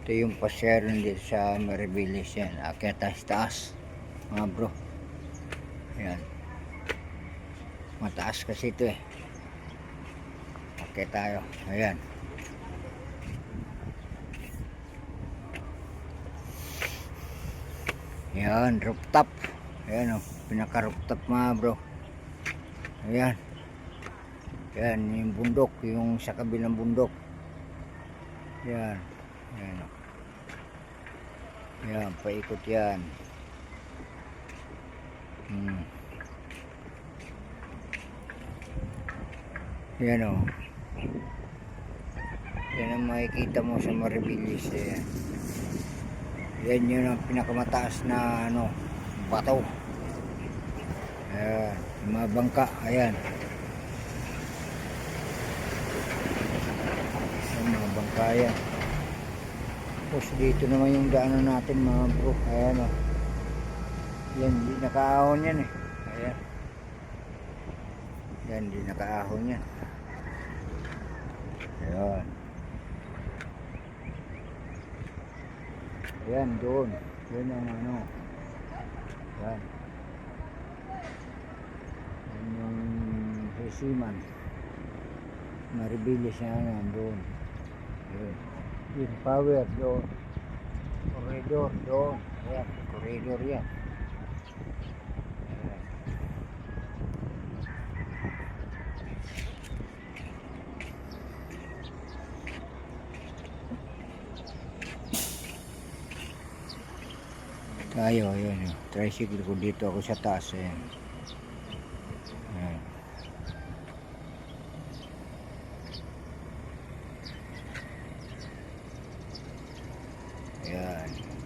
ito yung pasyaron dito sa Maribilis yan. Akyat taas taas. Mga bro. Yan mataas kasi ito eh. Akyat tayo. Ayan. Ayan, rooftop. Ayan o, pinaka rooftop mga bro. Ayan. Ayan, yung bundok, yung sa kabilang bundok. Ayan. Ayan o. Ayan, paikot yan. Hmm. Ayan o. Ang makikita mo sa Maribilis. Ayan. Yan yun ang pinakamataas na ano, bato. Ayan, mga bangka, ayan. Ayan, mga bangka yan. Tapos dito naman yung daanan natin mga bro. Ayan o. Yan, di nakaahon yan eh. Ayan. Yan, di nakaahon yan. Ayan. Yan, doon. Yan ang ano. Yan. Yan yung Hesiman. Maribilis na yan, doon. Yun. Yun, power, doon. Corridor, doon. Ayan, corridor yan. Tayo ayun yun. tricycle ko dito ako sa taas ayan ayan. Ayan